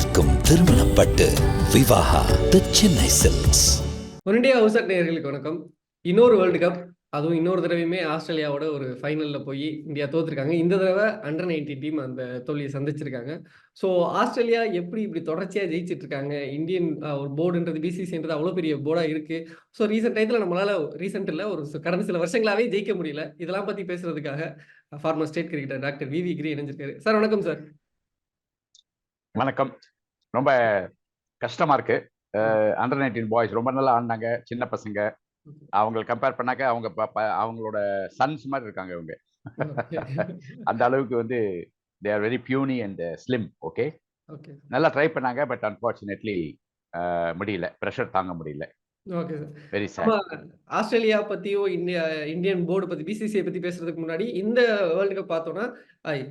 மணக்கும் திருமணப்பட்டு Vivaha the Chennai silks one India house at நேயர்களுக்கு வணக்கம். இன்னொரு வேர்ல்டு கப் அதுவும் இன்னொரு தடவையுமே ஆஸ்திரேலியாவோட ஒரு ஃபைனலில் போய் இந்தியா தோத்துருக்காங்க. இந்த தடவை அண்டர் நைன்டீன் டீம் அந்த தோல்வியை சந்திச்சிருக்காங்க. ஸோ ஆஸ்திரேலியா எப்படி இப்படி தொடர்ச்சியாக ஜெயிச்சிட்டு இருக்காங்க இந்தியன் ஒரு போர்டுன்றது பிசிசின்றது அவ்வளோ பெரிய போர்டாக இருக்கு. ஸோ ரீசெண்ட் டயத்தில் நம்மளால ரீசெண்ட் இல்லை ஒரு கடந்த சில வருஷங்களாவே ஜெயிக்க முடியல. இதெல்லாம் பற்றி பேசுறதுக்காக former state cricketer doctor V V Giri இணைஞ்சிருக்காரு. Sir வணக்கம் சார் வணக்கம். ரொம்ப கஷ்டமா இருக்கு. அண்டர் நைன்டீன் பாய்ஸ் ரொம்ப நல்லா ஆடினாங்க. சின்ன பசங்க. அவங்களை கம்பேர் பண்ணாக்க அவங்க அவங்களோட சன்ஸ் மாதிரி இருக்காங்க இவங்க. அந்த அளவுக்கு வந்து they are very puny and slim okay okay நல்லா ட்ரை பண்ணாங்க பட் அன்பார்ச்சுனேட்லி முடியல. ப்ரெஷர் தாங்க முடியல. ஓகே சார் ஆஸ்திரேலியா பத்தியோ இந்தியா இந்தியன் போர்டு பத்தி பிசிசிஐ பத்தி பேசுறதுக்கு முன்னாடி இந்த வேர்ல்டு கப் பார்த்தோம்னா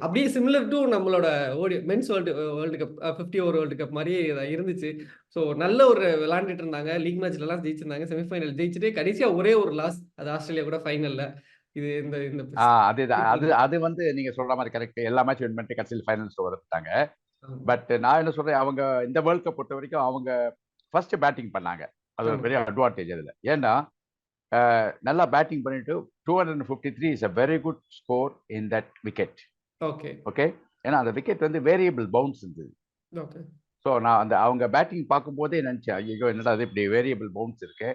அப்படியே சிமிலர் டு நம்மளோட ODI men's world world cup fifty over world cup மாதிரியே இது இருந்துச்சு. ஸோ நல்ல ஒரு விளையாண்டுட்டு இருந்தாங்க. லீக் மேட்ச்ல எல்லாம் ஜெயிச்சிருந்தாங்க. செமிஃபைனல் ஜெயிச்சுட்டு கடைசியா ஒரே ஒரு லாஸ் அது ஆஸ்திரேலியா கூட ஃபைனல்ல இது இந்த இந்த அது அது அது வந்து நீங்க சொல்ற மாதிரி கரெக்ட் எல்லா மேட்ச் வின் பண்ணிட்டு கடைசியில் ஃபைனல்ஸ் வந்துட்டாங்க. பட் நான் என்ன சொல்றேன் அவங்க இந்த வேர்ல்ட் கப் பொறுத்த வரைக்கும் அவங்க ஃபர்ஸ்ட் பேட்டிங் பண்ணாங்க. அது ஒரு. பெரிய அட்வான்டேஜ் அதில். ஏன்னா நல்லா பேட்டிங் பண்ணிட்டு two hundred fifty three is a very good score in that wicket okay okay ஏன்னா அந்த விக்கெட் வந்து வேரியபிள் பவுன்ஸ் இருந்தது. ஓகே ஸோ நான் அந்த அவங்க பேட்டிங் பார்க்கும்போதே நினச்சேன் ஐயோ என்னடா அது இப்படி வேரியபிள் பவுன்ஸ் இருக்கு?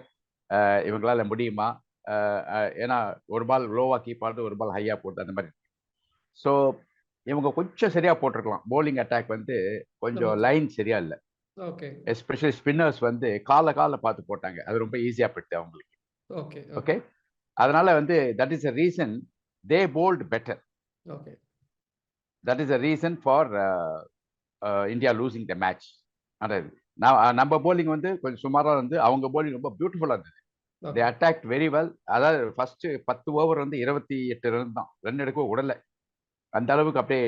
இவங்களால முடியுமா? ஏன்னா ஒரு பால் லோவாக கீப் ஆடுது ஒரு பால் ஹையாக போட்டு அந்த மாதிரி. ஸோ இவங்க கொஞ்சம் சரியா போட்டிருக்கலாம். Bowling அட்டாக் வந்து கொஞ்சம். லைன் சரியா இல்லை. எஸ்பெஷலி ஸ்பின்னர்ஸ் வந்து கால கால பார்த்து போட்டாங்க. அது ரொம்ப ஈஸியா போயிட்டு அவங்களுக்கு. Okay okay. அதனால வந்து that is a reason they bowled better okay. That is a reason for India losing the match அதாவது நம்ம bowling வந்து கொஞ்சம் சுமாராக வந்து அவங்க bowling ரொம்ப பியூட்டிஃபுல்லாக இருந்தது. தே அட்டாக் வெரி வெல் அதாவது ஃபர்ஸ்ட் பத்து ஓவர் வந்து இருபத்தி எட்டு ரன் தான். ரன் எடுக்க விடல. அந்த அளவுக்கு அப்படியே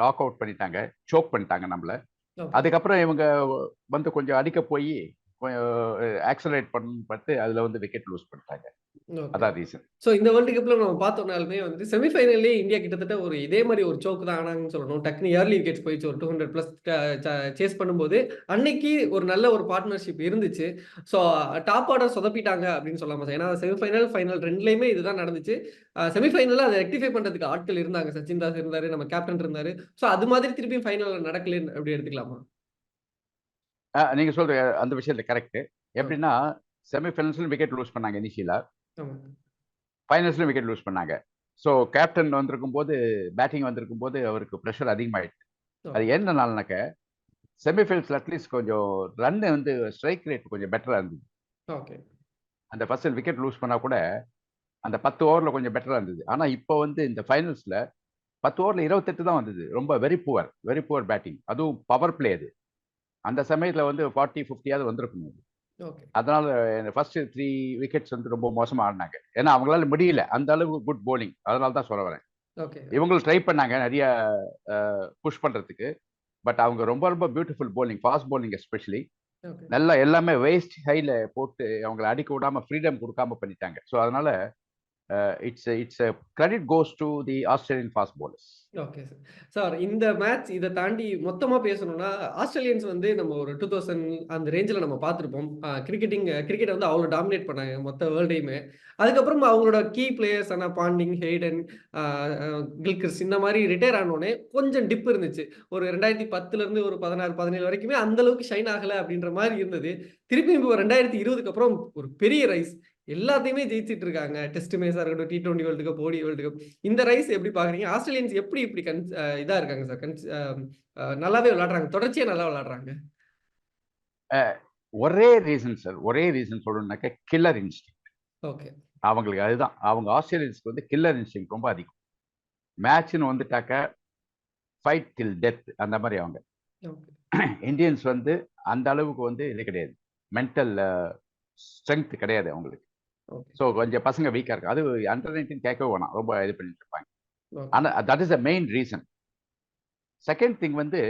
லாக் அவுட் பண்ணிட்டாங்க. சோக் பண்ணிட்டாங்க நம்மள. அதுக்கப்புறம் இவங்க வந்து கொஞ்சம் அடிக்க போய் ஆக்சலரேட் பண்ணு பார்த்து அதுல வந்து விக்கெட் லூஸ் பண்ணிட்டாங்க. அதான் ரீசன் ஸோ இந்த வேர்ல்டு கப்ல நம்ம பார்த்தோம்னாலுமே வந்து செமிஃபைனல்லே இந்தியா கிட்டத்தட்ட ஒரு இதே மாதிரி ஒரு சோக்கு தான் ஆனாங்கன்னு சொல்லணும். டக்குனு இயர்லி விக்கெட்ஸ் போயிடுச்சு. ஒரு டூ ஹண்ட்ரட் ப்ளஸ் சேஸ் பண்ணும்போது அன்னைக்கு ஒரு நல்ல ஒரு பார்ட்னர்ஷிப் இருந்துச்சு. ஸோ டாப் ஆர்டர் சொதப்பிட்டாங்க அப்படின்னு சொல்லாம ஏன்னா செமிஃபைனல் ஃபைனல் ரெண்டுலேயுமே இதுதான் நடந்துச்சு. செமிஃபைனலில் அதை ரெக்டிஃபை பண்ணுறதுக்கு ஆட்கள் இருந்தாங்க. சச்சின் தாஸ் இருந்தாரு நம்ம கேப்டன் இருந்தாரு. ஸோ அது மாதிரி திருப்பியும் ஃபைனலில் நடக்கலன்னு அப்படி எடுத்துக்கலாமா? நீங்க சொல்ற அந்த விஷயத்துல கரெக்ட் எப்படின்னா செமிஃபைனல்ஸ்ல விக்கெட் லூஸ் பண்ணாங்க இனிஷியலா ஆமா ஃபைனல்ஸ்ல விக்கெட் லூஸ் பண்ணாங்க. ஸோ கேப்டன் வந்திருக்கும் போது பேட்டிங் வந்திருக்கும் போது அவருக்கு ப்ரெஷர் அதிகமாயிடுச்சு. அது என்ன நாள்னாக்க செமிஃபைனல்ஸ்ல அட்லீஸ்ட் கொஞ்சம் ரன் வந்து ஸ்ட்ரைக் ரேட் கொஞ்சம் பெட்டரா இருந்தது. ஓகே. அந்த ஃபர்ஸ்ட் விக்கெட் லூஸ் பண்ணா கூட அந்த பத்து ஓவரில் கொஞ்சம் பெட்டராக இருந்தது. ஆனால் இப்போ வந்து இந்த ஃபைனல்ஸில் பத்து ஓவரில் இருபத்தெட்டு தான் வந்தது. ரொம்ப very poor very poor batting அதுவும் பவர் பிளே அது. அந்த சமயத்தில் வந்து ஃபார்ட்டி ஃபிஃப்டியாவது. ஓகே. அதனால ஃபர்ஸ்ட் த்ரீ விக்கெட்ஸ் வந்து ரொம்ப மோசமாக ஆடினாங்க. ஏன்னா அவங்களால முடியல. அந்த அளவுக்கு குட் bowling. அதனால தான் சொல்ல வரேன். ஓகே இவங்களும் ட்ரை பண்ணாங்க நிறைய புஷ் பண்ணுறதுக்கு பட் அவங்க ரொம்ப ரொம்ப beautiful bowling fast bowling especially நல்லா எல்லாமே வேஸ்ட் ஹைல போட்டு அவங்கள அடிக்க விடாம ஃப்ரீடம் கொடுக்காம பண்ணிட்டாங்க. ஸோ அதனால it's it's credit goes to the Australian fast bowlers. Okay sir sir இந்த மேட்ச் இதை தாண்டி மொத்தமாக பேசணும்னா ஆஸ்திரேலியன்ஸ் வந்து நம்ம ஒரு டூ தௌசண்ட் அந்த ரேஞ்சில் நம்ம பார்த்துருப்போம். கிரிக்கெட்டிங் கிரிக்கெட்டை வந்து அவ்வளோ டாமினேட் பண்ணாங்க மொத்த வேர்ல்டையுமே அதுக்கப்புறம் அவங்களோட கீ பிளேயர்ஸ் ஆனால் பாண்டிங் ஹெய்டன் கில்கிர்ஸ் இந்த மாதிரி ரிட்டையர் ஆனோடனே கொஞ்சம் டிப் இருந்துச்சு. ஒரு ரெண்டாயிரத்தி பத்துலேருந்து ஒரு பதினாறு பதினேழு வரைக்குமே அந்தளவுக்கு ஷைன் ஆகலை அப்படின்ற மாதிரி இருந்தது. திருப்பி இப்போ ரெண்டாயிரத்தி இருபதுக்கு அப்புறம் ஒரு பெரிய ரைஸ் எல்லாத்தையுமே ஜெயிச்சிட்டு இருக்காங்க டெஸ்ட் மேஸாக இருக்கட்டும் T twenty world cup ODI world cup இந்த ரைஸ் எப்படி பாக்குறீங்க ஆஸ்திரேலியன்ஸ் எப்படி இப்படி கன் இதா இருக்காங்க சார் கன் நல்லாவே விளையாடுறாங்க. தொடர்ச்சியா நல்லா விளையாடுறாங்க. ஒரே ரீசன் சார் ஒரே ரீசன் சொல்லணும்னாக்க கில்லர் இன்ஸ்டிங் ஓகே அவங்களுக்கு அதுதான். அவங்க ஆஸ்திரேலியன்ஸ்க்கு வந்து கில்லர் இன்ஸ்டிங் ரொம்ப அதிகம். மேட்ச்னு வந்துட்டாக்க ஃபைட் டில் டெத் அந்த மாதிரி அவங்க. இந்தியன்ஸ் வந்து அந்த அளவுக்கு வந்து இது கிடையாது. மென்டல் ஸ்ட்ரென்த் கிடையாது அவங்களுக்கு. ஸோ கொஞ்சம் பசங்க வீக்காக இருக்கு அது அண்டர் நைன்டீன் கேட்கவே வேணாம் ரொம்ப இது பண்ணிட்டு இருப்பாங்க. ஆனால் that is a main reason second thing வந்து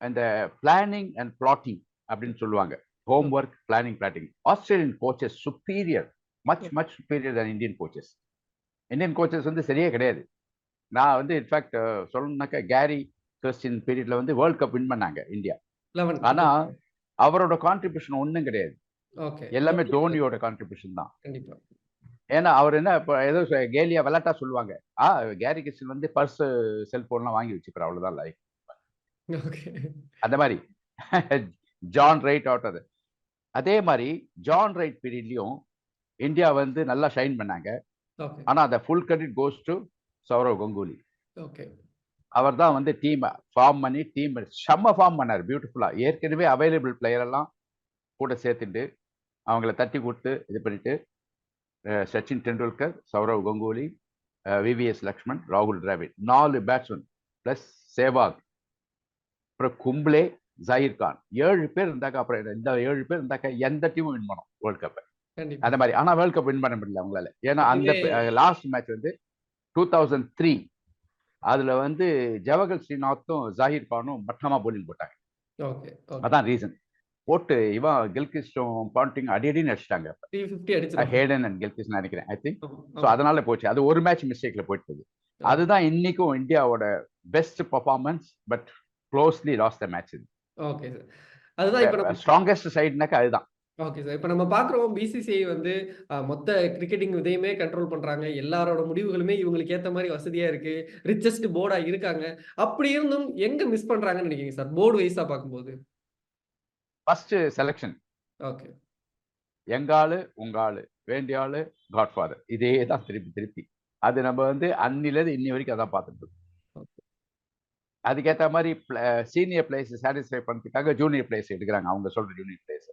அந்த பிளானிங் அண்ட் பிளாட்டிங் அப்படின்னு சொல்லுவாங்க. Homework planning plotting Australian coaches superior much much superior than Indian coaches Indian coaches வந்து சரியே கிடையாது. நான் வந்து இன்ஃபேக்ட் சொல்லணும்னாக்கா கேரி கிறிஸ்டின் பீரியட்ல வந்து வேர்ல்ட் கப் வின் பண்ணாங்க இந்தியா லெவன் ஆனா அவரோட கான்ட்ரிபியூஷன் ஒண்ணும் கிடையாது. எல்லாமே தோனியோட கான்ட்ரிபியூஷன் தான். கண்டிப்பா. ஏன்னா அவர் என்ன இப்போ ஏதோ கேலியா விளாட்டா சொல்லுவாங்க. ஆ கேரி கிஷன் வந்து பர்ஸ் செல்போன்லாம் வாங்கி வச்சுக்கிறார் அவ்வளவுதான் லைஃப் அந்த மாதிரி. ஜான் ரைட் ஆட்டர் அதே மாதிரி ஜான் ரைட் பீரியட்லயும் இந்தியா வந்து நல்லா ஷைன் பண்ணாங்க. ஆனா அந்த full credit goes to Sourav Ganguly. Okay அவர் தான் வந்து டீம் ஃபார்ம் பண்ணி டீம் செம்ம ஃபார்ம் பண்ணார் பியூட்டிஃபுல்லா ஏற்கனவே அவைலபிள் பிளேயர் எல்லாம் கூட சேர்த்துட்டு அவங்கள தட்டி கொடுத்து இது பண்ணிட்டு சச்சின் டெண்டுல்கர் சௌரவ் கங்குலி விவிஎஸ் லக்ஷ்மண் ராகுல் டிராவிட் நாலு பேட்ஸ்மேன் பிளஸ் சேவாக். அப்புறம் கும்ப்ளே ஜஹீர் கான். ஏழு பேர் இருந்தாக்க அப்புறம் இந்த ஏழு பேர் இருந்தாக்க எந்த டீமும் வின் பண்ணும் வேர்ல்ட் கப்பை அந்த மாதிரி. ஆனா வேர்ல்ட் கப் வின் பண்ண முடியல அவங்களால. ஏன்னா அந்த லாஸ்ட் மேட்ச் வந்து டூ தௌசண்ட் த்ரீ அதுல வந்து ஜவஹர் ஸ்ரீநாத்தும் ஜாகிர் கானும் மட்டமா போலிங் போட்டாங்க. அதான் ரீசன் போட்டு இவன் கில்கிஸ்டும் பாண்டிங் அடி அடின்னு அடிச்சிட்டாங்க ஹேடன் அண்ட் கில்கிஸ் நினைக்கிறேன் ஐ திங்க் ஸோ அதனால போச்சு. அது ஒரு மேட்ச் மிஸ்டேக்ல போயிட்டது. அதுதான் இன்னைக்கும் இந்தியாவோட best performance but closely lost the match இது. ஓகே சார் அதுதான் இப்போ நம்ம ஸ்ட்ராங்கஸ்ட் சைடுனாக்கா அதுதான். ஓகே சார் இப்போ நம்ம பார்க்குறோம் பிசிசிஐ வந்து மொத்த கிரிக்கெட்டிங் இதையுமே கண்ட்ரோல் பண்றாங்க. எல்லாரோட முடிவுகளுமே இவங்களுக்கு ஏத்த மாதிரி வசதியா இருக்கு. ரிச்சஸ்ட் போர்டா இருக்காங்க. அப்படி இருந்தும் எங்க மிஸ் பண்றாங்கன்னு நினைக்கிறீங்க சார் போர்டு வைஸா பார்க்கும்போது. ஃபர்ஸ்ட் செலெக்ஷன் ஓகே எங்க ஆளு உங்க ஆளு வேண்டிய ஆளு காட்ஃபாதர் இதே தான் திருப்பி திருப்பி. அது நம்ம வந்து அன்னிலேருந்து இன்னி வரைக்கும் அதான் பார்த்துட்டு அதுக்கேற்ற மாதிரி சீனியர் பிளேஸ் சாட்டிஸ்ஃபை பண்ணுறதுக்காக ஜூனியர் பிளேஸ் எடுக்கிறாங்க. அவங்க சொல்ற ஜூனியர் பிளேஸ்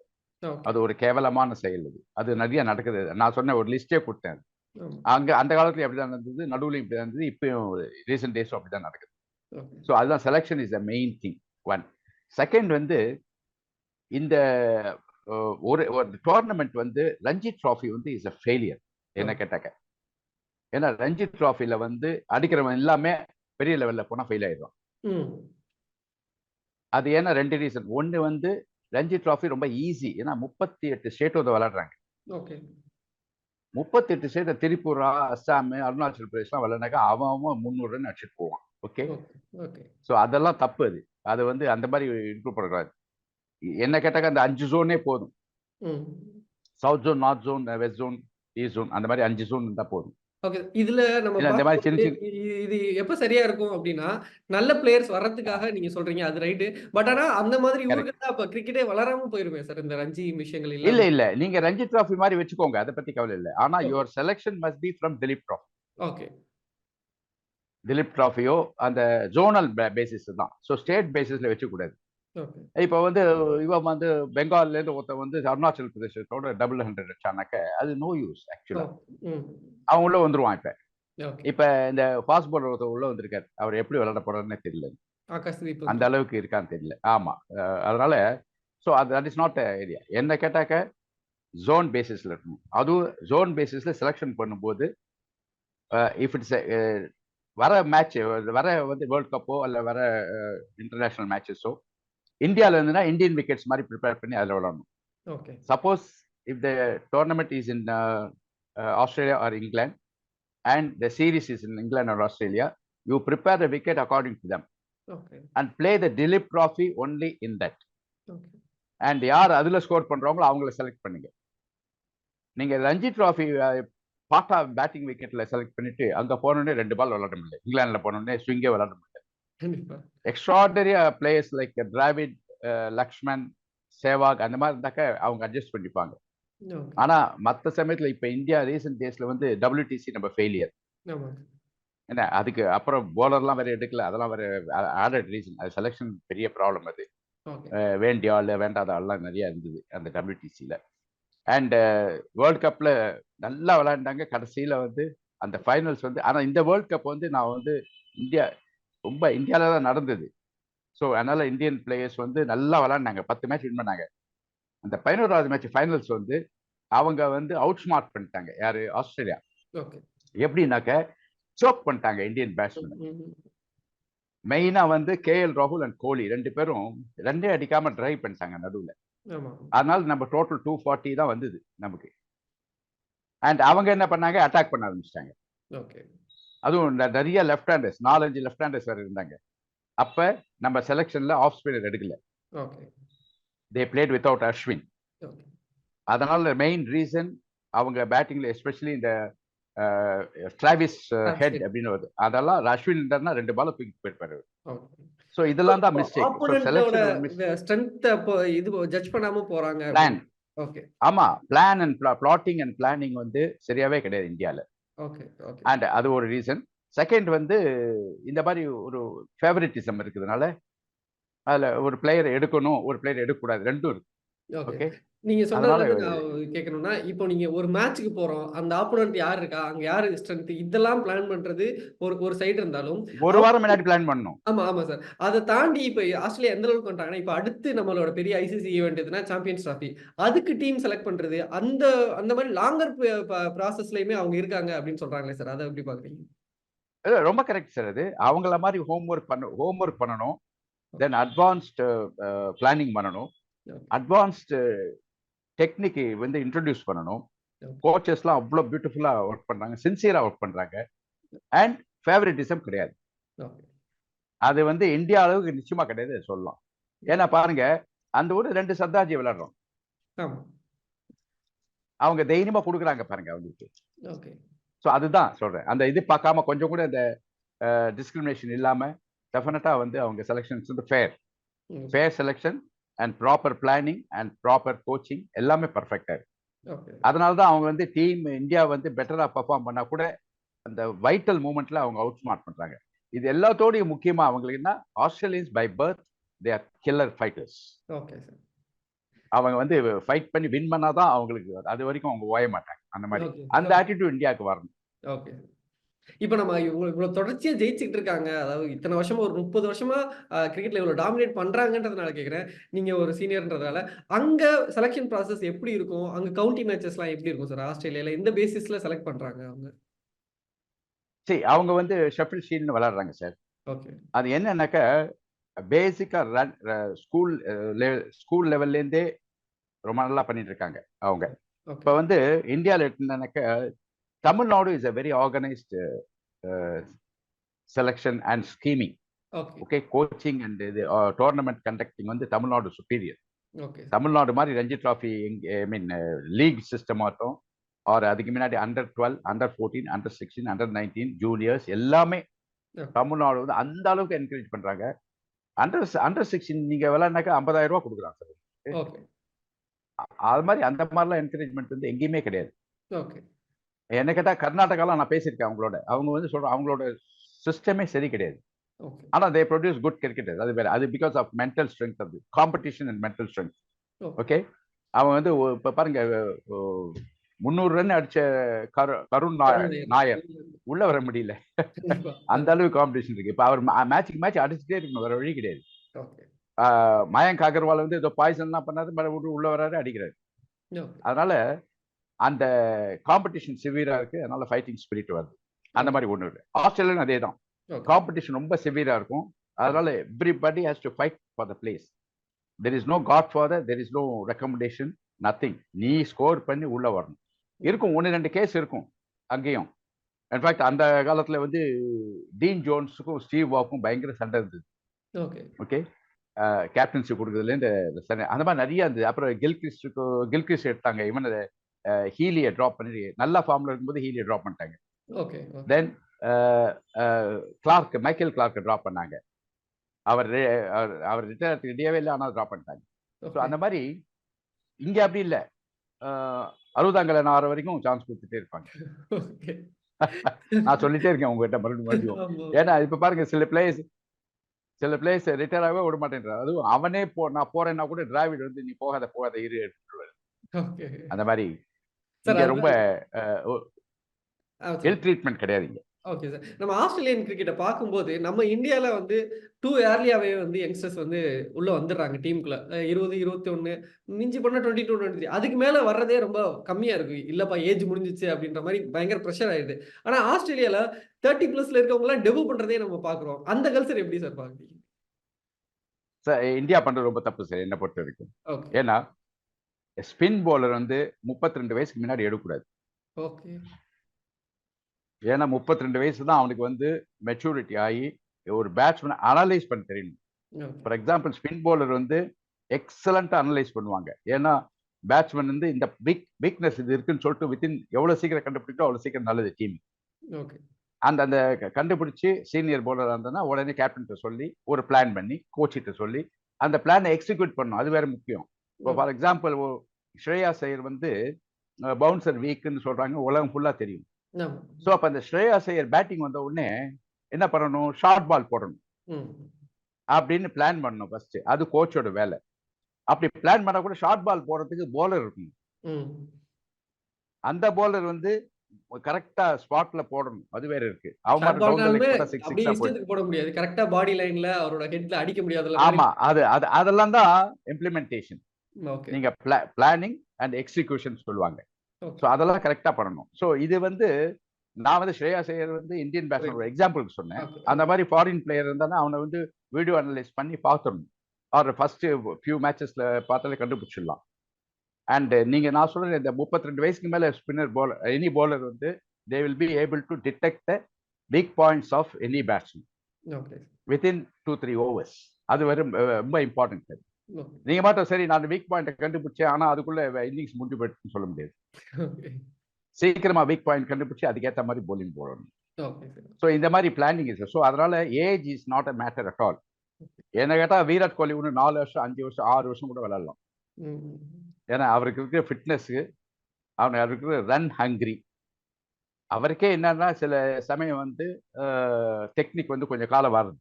அது ஒரு கேவலமான செயல் அது. அது நிறைய நடக்குது. நான் சொன்ன ஒரு லிஸ்டே கொடுத்தேன். அங்க அந்த காலத்துல அப்படிதான் நடந்தது. நடுவுலையும் இப்படி இருந்தது இப்பயும் ரீசெண்ட் டேஸும் அப்படிதான் நடக்குது. ஸோ அதுதான் selection is the main thing one second வந்து இந்த ஒரு ஒரு டோர்னமெண்ட் வந்து ரஞ்சி ட்ராஃபி வந்து இஸ் அ ஃபெயிலியர் என்ன கேட்டாக்க? ஏன்னா ரஞ்சி ட்ராஃபில வந்து அடிக்கிறவன் எல்லாமே பெரிய லெவல்ல போனா ஃபெயில் ஆயிடுவான். ம். அது ஏன்னா ரெண்டு ரீசன் ஒன்று வந்து ரஞ்சி ட்ராஃபி ரொம்ப ஈஸி ஏன்னா முப்பத்தி எட்டு ஸ்டேட் வந்து விளையாடுறாங்க. முப்பத்தி எட்டு ஸ்டேட் திரிபுரா அஸ்ஸாம் அருணாச்சல் பிரதேஷ்லாம் விளையாடுனாக்கா அவன் முந்நூறு ரன் அடிச்சுட்டு போவான். ஓகே? ஓகே ஸோ அதெல்லாம் தப்பு அது. அது வந்து அந்த மாதிரி இன்க்ளூட் பண்ணக்கூடாது. என்ன கேட்டாக்க அந்த அஞ்சு ஜோனே போதும். South zone north zone west zone east zone அந்த மாதிரி அஞ்சு ஜோன் இருந்தால் போதும். ஓகே இதுல நம்ம இல்ல, இது எப்ப சரியா இருக்கும் அப்படின்னா நல்ல பிளேயர்ஸ் வர்றதுக்காக நீங்க சொல்றீங்க அது ரைட்டு பட் ஆனா அந்த மாதிரி. ஊருக்கு அப்ப கிரிக்கெட்டே வளராம போயிருமே சார் இந்த ரஞ்சி விஷயங்கள் இல்ல இல்லாம. இல்ல நீங்க ரஞ்சி ட்ராஃபி மாதிரி வச்சுக்கோங்க அதை பத்தி கவலை இல்லை. ஆனா your selection must be from Dilip trophy okay Dilip ட்ராஃபியோ அந்த ஜோனல் பேசிஸ் தான். ஸோ ஸ்டேட் பேசிஸ்ல வச்சுக்கூடாது இப்போ வந்து இவன் வந்து பெங்கால்ல இருந்து ஒருத்தன் வந்து அருணாச்சல் பிரதேசத்தோட டபுள் ஹண்ட்ரட் அடிச்சானாக்க அது நோ யூஸ் ஆக்சுவலா அவன் உள்ள வந்துருவான் இப்ப. இப்ப இந்த ஃபாஸ்ட் பாலர் ஒருத்தர் உள்ள வந்திருக்காரு. அவர் எப்படி விளையாட போறாருன்னே தெரியல. அந்த அளவுக்கு இருக்கான்னு தெரியல. ஆமா. அதனால ஸோ அது தட் இஸ் நாட் ஏரியா என்ன கேட்டாக்க ஜோன் பேசிஸ்ல இருக்கணும். அதுவும் ஜோன் பேசிஸ்ல செலெக்ஷன் பண்ணும்போது இஃப் இட்ஸ் வர மேட்ச் வர வந்து வேர்ல்ட் கப்போ அல்ல வர இன்டர்நேஷனல் மேட்சஸோ இந்தியாவில் இருந்துன்னா இந்தியன் விக்கெட்ஸ் மாதிரி ப்ரிப்பேர் பண்ணி அதில் விளாடணும் okay is in uh, uh, Australia or England and the series is in England or Australia, you prepare the wicket according to them okay and play the Dilip Trophy only in that. Okay And யார் அதில் score பண்றாங்களோ அவங்கள select பண்ணுங்க நீங்க Ranji trophy பாட்டா batting விக்கெட்ல select பண்ணிட்டு அங்க போனோடனே ரெண்டு பால் விளையாட முடியல இங்கிலாந்துல போனோடனே ஸ்விங்கே விளையாட முடியல கண்டிப்பா extraordinary players like Dravid Laxman Sehwag அந்த மாதிரி இருந்தாக்க அவங்க அட்ஜஸ்ட் பண்ணிப்பாங்க. ஆனா மத்த சமயத்துல இப்ப இந்தியா ரீசெண்ட் டேஸ்ல வந்து WTC நம்ம ஃபெயிலியர் என்ன அதுக்கு அப்புறம் போலர்லாம் வேற எடுக்கல அதெல்லாம் வேற ஆடட் ரீசன் அது செலெக்ஷன் பெரிய ப்ராப்ளம் அது. வேண்டிய ஆள் வேண்டாத ஆள்லாம் நிறைய இருந்தது அந்த WTC-ல அண்ட் வேர்ல்ட் கப்ல நல்லா விளையாண்டாங்க. கடைசியில வந்து அந்த ஃபைனல்ஸ் வந்து ஆனா இந்த வேர்ல்ட் கப் வந்து நான் வந்து இந்தியா ரொம்ப இந்தியால தான் நடந்தது. ஸோ அதனால இந்தியன் பிளேயர்ஸ் வந்து நல்லா விளையாண்டாங்க. பத்து மேட்ச் வின் பண்ணாங்க. அந்த பதினோராவது மேட்ச் ஃபைனல்ஸ் வந்து அவங்க வந்து அவுட் ஸ்மார்ட் பண்ணிட்டாங்க. யாரு? ஆஸ்திரேலியா. ஓகே எப்படின்னாக்க சோக் பண்ணிட்டாங்க இந்தியன் பேட்ஸ்மேன் மெயினா வந்து கேஎல் ராகுல் அண்ட் கோலி ரெண்டு பேரும் ரெண்டே அடிக்காம டிரைவ் பண்ணிட்டாங்க நடுவுல. அதனால நம்ம டோட்டல் டூ ஃபார்ட்டி தான் வந்தது நமக்கு. அண்ட் அவங்க என்ன பண்ணாங்க? அட்டாக் பண்ண ஆரம்பிச்சிட்டாங்க. ஓகே அதுவும் நிறைய லெஃப்ட் ஹேண்டர்ஸ் நாலஞ்சு லெஃப்ட் ஹேண்டர்ஸ் வேற இருந்தாங்க. அப்ப நம்ம செலெக்ஷன்ல ஆஃப் ஸ்பின்னர் எடுக்கல. தே பிளேட் வித்தவுட் அஸ்வின் அதனால மெயின் ரீசன் அவங்க பேட்டிங்ல எஸ்பெஷலி இந்த டிராவிஸ் ஹெட் அப்படின்னு வருது. அதெல்லாம் அஸ்வின் இருந்தாருன்னா ரெண்டு பால தூக்கி போயிருப்பாரு ஸோ இதெல்லாம் தான் மிஸ்டேக் இது ஜட்ஜ் பண்ணாம போறாங்க. பிளான் ஓகே ஆமா plan and plotting and planning வந்து சரியாவே கிடையாது ஓகே அண்ட் அது ஒரு ரீசன் செகண்ட் வந்து இந்த மாதிரி ஒரு ஃபேவரட்டிசம் இருக்கிறதுனால அதுல ஒரு பிளேயர் எடுக்கணும் ஒரு பிளேயர் எடுக்கக்கூடாது. ரெண்டும் இருக்கு. ஓகே நீங்க சொன்னதுல கேட்கணும்னா இப்போ நீங்க ஒரு மேட்ச்சுக்கு போறோம் அந்த ஆப்போனன்ட் யார் இருக்கா அங்க யாரு ஸ்ட்ரென்த் இதெல்லாம் பிளான் பண்றது ஒரு ஒரு சைடு இருந்தாலும் ஒரு வாரம் முன்னாடி பிளான் பண்ணணும். ஆமா ஆமா சார் அதை தாண்டி இப்போ ஆஸ்திரேலியா எந்த அளவுக்கு வந்துட்டாங்கன்னா இப்போ அடுத்து நம்மளோட பெரிய ஐசிசி ஈவெண்ட் எதுனா சாம்பியன்ஸ் ட்ராஃபி அதுக்கு டீம் செலக்ட் பண்றது அந்த அந்த மாதிரி லாங்கர் ப்ராசஸ்லயுமே அவங்க இருக்காங்க அப்படின்னு சொல்றாங்களே சார் அதை எப்படி பாக்குறீங்க? ரொம்ப கரெக்ட் சார் அது. அவங்கள மாதிரி ஹோம்ஒர்க் பண்ண ஹோம்ஒர்க் பண்ணணும். தென் அட்வான்ஸ்டு பிளானிங் பண்ணணும். அட்வான்ஸ்டு டெக்னிக் வந்து இன்ட்ரடியூஸ் பண்ணணும். கோச்சஸ்லாம் அவ்வளோ பியூட்டிஃபுல்லாக ஒர்க் பண்ணுறாங்க சின்சியராக ஒர்க் பண்ணுறாங்க அண்ட் ஃபேவரட்டிசம் கிடையாது. அது வந்து இந்தியா அளவுக்கு நிச்சயமா கிடையாது சொல்லலாம். ஏன்னா பாருங்க அந்த ஒரு ரெண்டு சர்தார்ஜி விளையாடுறோம். அவங்க தைரியமா கொடுக்குறாங்க பாருங்க அவங்களுக்கு. ஸோ அதுதான் சொல்றேன். அந்த இது பார்க்காம கொஞ்சம் கூட இந்த டிஸ்கிரிமினேஷன் இல்லாம டெஃபினட்டா வந்து அவங்க செலெக்ஷன்ஸ் வந்து fair fair selection and proper planning and proper coaching எல்லாமே பர்ஃபெக்டா இருக்கு. அதனால தான் அவங்க வந்து டீம் இந்தியா வந்து பெட்டரா பர்ஃபார்ம் பண்ணா கூட அந்த வைட்டல் மூமெண்ட்ல அவங்க அவுட் ஸ்மார்ட் பண்றாங்க. இது எல்லாத்தோடையும் முக்கியமா அவங்களுக்கு என்ன? Australians by birth they are killer fighters okay sir அவங்க வந்து ஃபைட் பண்ணி வின் பண்ணாதான் அவங்களுக்கு அது வரைக்கும் அவங்க ஓய மாட்டாங்க. அந்த மாதிரி. அந்த ஆட்டிடியூட் இந்தியாவுக்கு வரணும். ஓகே இப்போ நம்ம இவ்வளவு இவ்வளவு தொடர்ச்சியா ஜெயிச்சுட்டு இருக்காங்க அதாவது இத்தனை வருஷமா ஒரு முப்பது வருஷமா கிரிக்கெட்ல இவ்வளவு டாமினேட் பண்றாங்கன்றதுனால கேக்குறேன். நீங்க ஒரு சீனியர்ன்றதால அங்க செலெக்ஷன் ப்ராசஸ் எப்படி இருக்கும்? அங்க கவுண்டி மேட்சஸ்லாம் எப்படி இருக்கும் சார் ஆஸ்திரேலியால எந்த பேசிஸ்ல செலக்ட் பண்றாங்க அவங்க? சரி அவங்க வந்து ஷெஃபில் ஷீல்னு விளையாடுறாங்க சார் ஓகே. அது என்னன்னாக்கா பேசிக்கா ரன் ஸ்கூல் ஸ்கூல் லெவல்லேருந்தே ரொம்ப நல்லா பண்ணிட்டு இருக்காங்க அவங்க இப்போ வந்து இந்தியாவில் எடுத்தீங்கன்னாக்கா Tamil Nadu is a very organised selection and scheming okay okay coaching and இது டோர்னமெண்ட் கண்டக்டிங் வந்து தமிழ்நாடு சுப்பீரியர் ஓகே தமிழ்நாடு மாதிரி Ranji trophy I mean league system ஆகட்டும் ஆர் அதுக்கு முன்னாடி under twelve under fourteen under sixteen under nineteen juniors எல்லாமே. தமிழ்நாடு வந்து அந்த அளவுக்கு என்கரேஜ் பண்றாங்க. அண்டர் அண்டர் சிக்ஸ்டீன் நீங்க விளையாடினாக்கா ஐம்பதாயிரம் ரூபா கொடுக்குறாங்க சார். அது மாதிரி அந்த மாதிரிலாம் என்கரேஜ்மெண்ட் வந்து எங்கேயுமே கிடையாது. ஓகே என்ன கேட்டா கர்நாடகாலாம் நான் பேசியிருக்கேன் அவங்களோட. அவங்க வந்து சொல்றேன் அவங்களோட சிஸ்டமே சரி கிடையாது. ஓகே ஆனா தே ப்ரொடியூஸ் குட் கிரிக்கெட்டர்ஸ் அது வேற அது பிகாஸ் ஆஃப் மென்டல் ஸ்ட்ரென்த் அது. Competition and mental strength. Okay அவன் வந்து இப்ப பாருங்க முந்நூறு ரன் அடிச்ச கரு கருண் நாயர். நாயர். உள்ள வர முடியல. அந்த அளவுக்கு காம்படிஷன் இருக்கு. இப்ப அவர் மேட்சுக்கு மேட்ச் அடிச்சுட்டே இருக்கணும். வேற வழி கிடையாது. மயங்க் அகர்வால் வந்து ஏதோ பாய்சன்லாம் பண்ணாரு மறுபடியும் உள்ள வராரு அடிக்கிறாரு. அதனால அந்த காம்படிஷன் சிவியரா இருக்கு. அதனால ஃபைட்டிங் ஸ்பிரிட் வருது. அந்த மாதிரி ஒண்ணு இருக்கு. ஆஸ்திரேலியன் அதே தான் காம்படிஷன் ரொம்ப சிவியரா இருக்கும். அதனால everybody has to fight for the place there is no godfather there is no recommendation nothing நீ ஸ்கோர் பண்ணி உள்ள வரணும். இருக்கும். ஒன்று ரெண்டு கேஸ் இருக்கும். அங்கேயும். இன்ஃபேக்ட் அந்த காலத்துல வந்து டீன் ஜோன்ஸுக்கும் ஸ்டீவ் வாக்கும் பயங்கர சண்டை இருந்தது. ஓகே ஓகே கேப்டன்சி கொடுக்குறதுலேருந்து சண்டை. அந்த மாதிரி நிறைய இருந்தது. அப்புறம் கில்கிறிஸ்டுக்கு கில்கிறிஸ்ட் எடுத்தாங்க. இவன் ஹீலியை ட்ராப் பண்ணி நல்லா ஃபார்ம்ல இருக்கும்போது ஹீலியை ட்ராப் பண்ணிட்டாங்க. Okay then Clarke Michael Clarke drop பண்ணாங்க. அவர் அவர்- ரிட்டையர் ரெடியாவே இல்லை ஆனால் ட்ராப் பண்ணிட்டாங்க. ஸோ அந்த மாதிரி இங்க அப்படி இல்லை. அறுபதாங்கல ஆறு வரைக்கும் சான்ஸ் கொடுத்துட்டே இருப்பாங்க. நான் சொல்லிட்டே இருக்கேன் உங்ககிட்ட மறுபடியும் மறுபடியும். ஏன்னா இப்ப பாருங்க சில பிளேயர்ஸ் சில பிளேயர்ஸ் ரிட்டையர் ஆகவே விட மாட்டேன்றார் அதுவும் அவனே போ நான் போறேன்னா கூட டிராவிட் வந்து நீ போகாத போகாத இரு ஓகே. அந்த மாதிரி. ரொம்ப சரி. ஹெல்த் ட்ரீட்மெண்ட் கிடையாது இங்க ஓகே சார். நம்ம ஆஸ்திரேலியன் கிரிக்கெட்டை பார்க்கும்போது நம்ம இந்தியாவில் வந்து டூ ஏர்லியாவே வந்து யங்ஸ்டர்ஸ் வந்து உள்ள வந்துடுறாங்க டீமுக்குள்ள இருபது இருபத்தி ஒன்று மிஞ்சி பண்ண டுவெண்ட்டி டூ டுவெண்ட்டி த்ரீ. அதுக்கு மேலே வர்றதே ரொம்ப கம்மியாக இருக்கு. இல்லைப்பா ஏஜ் முடிஞ்சிச்சு அப்படின்ற மாதிரி பயங்கர ப்ரெஷர் ஆயிடுது. ஆனால் ஆஸ்திரேலியாவில் தேர்ட்டி ப்ளஸ்ல இருக்கவங்களாம் டெபு பண்ணுறதே நம்ம பார்க்குறோம். அந்த கல்ச்சர் எப்படி சார் பார்க்குறீங்க? சார் இந்தியா பண்றது ரொம்ப தப்பு சார் என்ன பொறுத்த வரைக்கும் ஓகே. ஏன்னா ஸ்பின் bowler வந்து 32 ரெண்டு வயசுக்கு முன்னாடி எடுக்கக்கூடாது. ஓகே. ஏன்னா 32 ரெண்டு வயசு தான் அவனுக்கு வந்து மெச்சூரிட்டி ஆகி ஒரு பேட்ஸ்மேன் அனலைஸ் பண்ண தெரியணும். ஃபார் எக்ஸாம்பிள் ஸ்பின் bowler வந்து எக்ஸலண்ட்டாக அனலைஸ் பண்ணுவாங்க. ஏன்னா பேட்ஸ்மேன் வந்து இந்த வீக் வீக்னஸ் இது இருக்குன்னு சொல்லிட்டு வித்தின் எவ்வளோ சீக்கிரம் கண்டுபிடிக்கோ அவ்வளோ சீக்கிரம் நல்லது டீம் ஓகே. அந்த அந்த கண்டுபிடிச்சு சீனியர் பவுலராக இருந்ததுன்னா உடனே கேப்டன்கிட்ட சொல்லி ஒரு பிளான் பண்ணி கோச்சிட்ட சொல்லி அந்த பிளானை எக்ஸிக்யூட் பண்ணணும். அது வேற முக்கியம். இப்போ ஃபார் எக்ஸாம்பிள் ஸ்ரேயா ஐயர் வந்து பவுன்சர் வீக்குன்னு சொல்றாங்க உலகம் ஃபுல்லா தெரியும். ஸோ அப்போ அந்த ஸ்ரேயா ஐயர் பேட்டிங் வந்த உடனே என்ன பண்ணணும் ஷார்ட் பால் போடணும். அப்படின்னு பிளான் பண்ணணும் ஃபர்ஸ்ட் அது கோச்சோட வேலை அப்படி பிளான் பண்ணா கூட ஷார்ட் பால் போடுறதுக்கு bowler இருக்கணும் ம். அந்த bowler வந்து கரெக்டா ஸ்பாட்ல போடணும் அது வேற இருக்கு. இஷ்டத்துக்கு போட முடியாது. கரெக்ட்டா பாடி லைன்ல அவரோட ஹெட்ல அடிக்க முடியாதுல்ல ஆமா அது அது அதெல்லாம் தான் இம்ப்ளிமெண்டேஷன். நீங்க பிளானிங் அண்ட் எக்ஸிகியூஷன் சொல்லுவாங்க. ஸோ அதெல்லாம் கரெக்டா பண்ணணும். ஸோ இது வந்து நான் வந்து ஸ்ரேயா ஐயர் வந்து இந்தியன் பேட்ஸ்மேன் ஒரு எக்ஸாம்பிளுக்கு சொன்னேன். அந்த மாதிரி ஃபாரின் பிளேயர் இருந்தானா அவனை வந்து வீடியோ அனலைஸ் பண்ணி பார்த்துடணும். அவர் ஃபர்ஸ்ட் ஃபியூ மேட்சஸ்ல பார்த்தாலே கண்டுபிடிச்சிடலாம். அண்ட் நீங்க நான் சொல்றேன் இந்த 32 வயசுக்கு மேல ஸ்பின்னர் bowler எனி bowler வந்து they will be able to detect big points of any batsman. Within two three overs அது வரும் ரொம்ப இம்பார்ட்டன்ட். நீங்க மட்டும் சரி நான் வீக் பாயிண்ட்டை கண்டுபிடிச்சேன். ஆனா அதுக்குள்ள இன்னிங்ஸ் முடிஞ்சு போயிடுச்சுன்னு சொல்ல முடியாது. சீக்கிரமா வீக் பாயிண்ட் கண்டுபிடிச்சு அதுக்கேற்ற மாதிரி bowling போடணும். ஸோ இந்த மாதிரி பிளானிங் இஸ் ஸோ அதனால age is not a matter at all என்ன கேட்டா விராட் கோலி ஒன்று நாலு வருஷம் அஞ்சு வருஷம் ஆறு வருஷம் கூட விளையாடலாம். ம். ஏன்னா அவருக்கு இருக்கிற ஃபிட்னஸ்க்கு அவனுக்கு அவருக்கு ரன் ஹங்கிரி அவருக்கே என்னன்னா சில சமயம் வந்து டெக்னிக் வந்து கொஞ்சம் காலம் வருது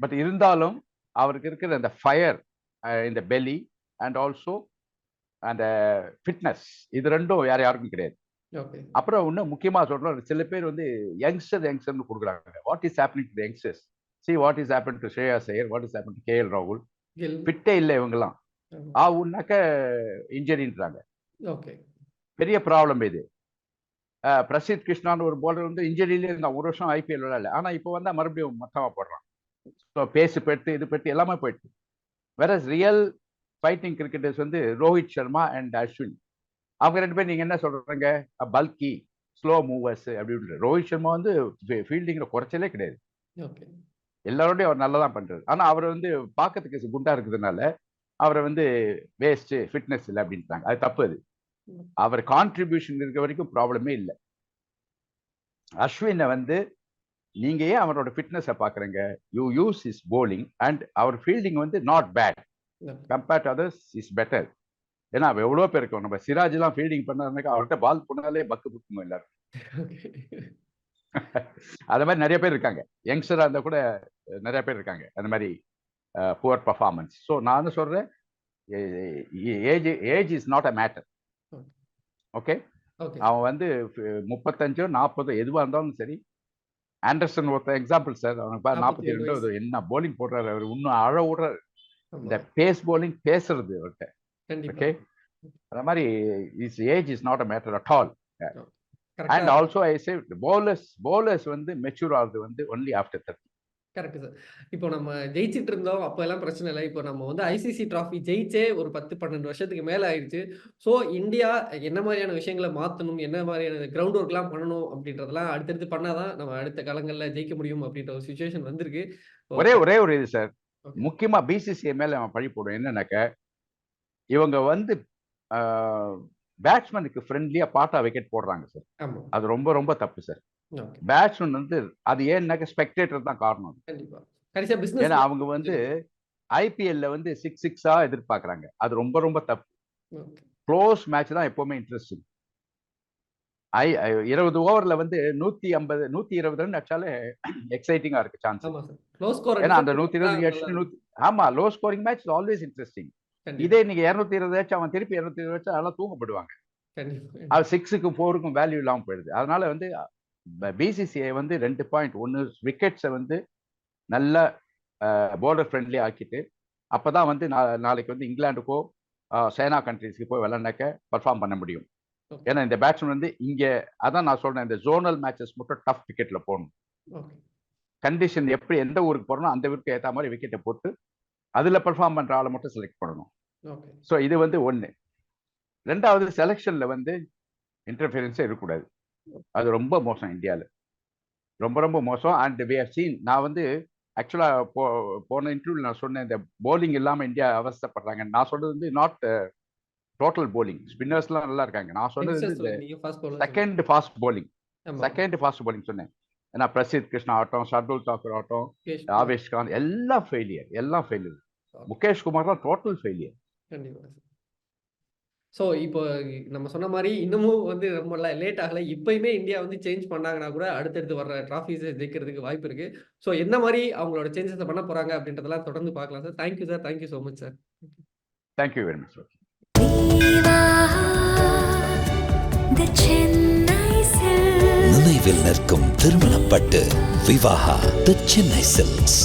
பட் இருந்தாலும் அவருக்கு இருக்கிற அந்த ஃபயர் இந்த பெலி அண்ட் ஆல்சோ அந்த ஃபிட்னஸ் இது ரெண்டும் வேற யாருக்கும் கிடையாது. ஓகே. அப்புறம் இன்னும் முக்கியமா சொல்றோம் சில பேர் வந்து யங்ஸ்டர் யங்ஸ்டர்னு கொடுக்குறாங்க. What is happening to youngsters see what is happen to Shreyas Iyer what is happen to K L ராகுல் கில். ஃபிட்டே இல்லை இவங்கெல்லாம். ஆமா. ஆகுனாக்க இன்ஜரின்றாங்க ஓகே. பெரிய ப்ராப்ளம் இது. பிரசித் கிருஷ்ணான்னு ஒரு bowler வந்து இன்ஜரியிலே இருந்தான். ஒரு வருஷம் ஐபிஎல் விளையாடல. ஆனா இப்போ வந்தா மறுபடியும் மொத்தமா போடுறான். பேசு பெட்டு இது பெட்டு எல்லாமே போயிட்டு வேற ரியல் ஃபைட்டிங் கிரிக்கெட்டர்ஸ் வந்து ரோஹித் சர்மா அண்ட் அஸ்வின் அவங்க ரெண்டு பேரும் நீங்க என்ன சொல்றீங்க? பல்கி ஸ்லோ மூவர்ஸ் அப்படின்னு ரோஹித் சர்மா வந்து ஃபீல்டிங்ல குறைச்சலே கிடையாது. எல்லாரோடையும் அவர் நல்லா தான் பண்றாரு. ஆனா அவர் வந்து பார்க்கறதுக்கு குண்டா இருக்கிறதுனால அவரை வந்து வேஸ்ட் ஃபிட்னஸ் இல்லை அப்படின்ட்டாங்க. அது தப்பு அது. அவர் கான்ட்ரிபியூஷன் இருக்க வரைக்கும் ப்ராப்ளமே இல்லை. அஸ்வினை வந்து நீங்க ஏன் அவரோட ஃபிட்னஸை பாக்குறீங்க you use is bowling and our fielding வந்து not bad. Compared others is better ஏன்னா அவ எவ்வளோ பேர் இருக்கோம் நம்ம சிராஜ்லாம் ஃபீல்டிங் பண்ணாருனாக்கா அவர்கிட்ட பால் போனாலே பக்கு புக்குங்க எல்லாரும். அது மாதிரி நிறைய பேர் இருக்காங்க. யங்ஸ்டராக இருந்தால் கூட நிறைய பேர் இருக்காங்க. அந்த மாதிரி புவர் பர்ஃபார்மன்ஸ் ஸோ நான் சொல்றேன் age age is not a matter okay. அவன் வந்து முப்பத்தஞ்சோ நாற்பதோ எதுவாக இருந்தாலும் சரி ஆண்டர்சன் ஒருத்த எக்ஸாம்பிள் சார் அவனுக்கு நாற்பத்தி 47 ரெண்டு. என்ன bowling போடுறாரு அவர் இன்னும் அழ விடுறாரு. இந்த பேஸ் bowling பேசுறது அவர்கிட்ட. ஓகே அந்த மாதிரி is age is not a matter at all and also I say bowlers bowlers வந்து மெச்சூர் ஆகுது வந்து only after thirty correct sir. இப்போ நம்ம ஜெயிச்சிட்டு இருந்தோம். அப்ப எல்லாம் பிரச்சனை இல்ல. இப்போ நம்ம வந்து ஐசிசி டிராஃபி ஜெயிச்சே ஒரு 10, 12 வருஷத்துக்கு மேல ஆயிடுச்சு. ஸோ இந்தியா என்ன மாதிரியான விஷயங்கள மாத்தணும், என்ன மாதிரியான கிரவுண்ட் ஒர்க்லாம் பண்ணணும் அப்படின்றதெல்லாம் அடுத்தடுத்து பண்ணா தான் நம்ம அடுத்த காலங்கள்ல ஜெயிக்க முடியும் அப்படின்ற ஒரு சிச்சுவேஷன் வந்திருக்கு. ஒரே ஒரே ஒரு இது சார் ஓகே. முக்கியமா பிசிசிஐ மேல அவன் பழி போடுவோம் என்னன்னாக்க இவங்க வந்து பேட்ஸ்மேனுக்கு ஃப்ரெண்ட்லியா பாட்டா விக்கெட் போடுறாங்க சார். அது ரொம்ப ரொம்ப தப்பு சார். பேட்ஸ்மேன் வந்து அது ஏன்னாக்க ஸ்பெக்டேட்டர் தான் காரணம் ஏன்னா அவங்க வந்து ஐபிஎல்ல வந்து சிக்ஸ் சிக்ஸா எதிர்பார்க்கறாங்க. அது ரொம்ப ரொம்ப தப்பு. க்ளோஸ் மேட்ச் தான் எப்பவுமே இன்ட்ரெஸ்டிங் ஐ இருபது ஓவர்ல வந்து நூத்தி ஐம்பது நூத்தி இருபது ரன் அடிச்சாலே எக்ஸைட்டிங்கா இருக்கு சான்ஸ் ஏன்னா அந்த நூத்தி இருபது நூத்தி ஆமா low scoring match always interesting இதே நீங்க இருநூத்தி இருபது வச்சு அவன் திருப்பி இருநூத்தி இருபது வச்சு அதெல்லாம் தூங்கப்படுவாங்க. அது சிக்ஸுக்கு ஃபோருக்கும் வேல்யூ இல்லாமல் போயிடுது. அதனால வந்து பிசிசிஐ வந்து ரெண்டு பாயிண்ட் ஒன்று விக்கெட்ஸை வந்து நல்ல போர்டர் ஃப்ரெண்ட்லி ஆக்கிட்டு அப்பதான் வந்து நா- நாளைக்கு வந்து இங்கிலாந்துக்கோ சைனா கண்ட்ரீஸ்க்கு போய் விளையாண்டாக்க பர்ஃபார்ம் பண்ண முடியும். ஏன்னா இந்த பேட்ஸ்மேன் வந்து இங்க அதான் நான் சொல்றேன் இந்த ஜோனல் மேட்சஸ் மட்டும் டஃப் விக்கெட்ல போகணும். கண்டிஷன் எப்படி எந்த ஊருக்கு போறனோ அந்த ஊருக்கு ஏற்ற மாதிரி விக்கெட்டை போட்டு அதுல பெர்ஃபார்ம் பண்ற ஆளை மட்டும் செலக்ட் பண்ணணும். ஸோ இது வந்து ஒன்று ரெண்டாவது செலெக்ஷன்ல வந்து இன்டர்ஃபியரன்ஸே இருக்கக்கூடாது அது ரொம்ப மோசம் இந்தியாவில் ரொம்ப ரொம்ப மோசம். அண்ட் வி ஹவ் சீன் நான் வந்து ஆக்சுவலாக போ போன இன்டர்வியூவில் நான் சொன்னேன் இந்த bowling இல்லாமல் இந்தியா அவஸ்தைப்படுறாங்க நான் சொல்றது வந்து நாட் டோட்டல் bowling. ஸ்பின்னர்ஸ்லாம் நல்லா இருக்காங்க. நான் சொன்னது second fast bowling. Second fast bowling சொன்னேன். ஏன்னா பிரசித் கிருஷ்ணா ஆகட்டும் ஷர்துல் தாக்கூர் ஆகட்டும் ஆவேஷ் காந்த் எல்லாம் ஃபெயிலியர் எல்லாம் ஃபெயிலியர் முகேஷ் குமார் தான் டோட்டல் ஃபெயிலியர் ஸோ இப்போ நம்ம சொன்ன மாதிரி இன்னமும் வந்து ரொம்ப லேட் ஆகல. இப்பயுமே இந்தியா வந்து சேஞ்ச் பண்ணாங்கன்னா கூட அடுத்தடுத்து வர்ற டிராஃபிஸை ஜெயிக்கிறதுக்கு வாய்ப்பு இருக்கு. ஸோ என்ன மாதிரி அவங்களோட சேஞ்சஸை பண்ண போறாங்க அப்படின்றதெல்லாம் தொடர்ந்து பார்க்கலாம் sir thank you sir thank you so much sir thank you very much. நினைவில் நிற்கும் திருமணப்பட்டு விவாகா தி சென்னை சில்க்ஸ்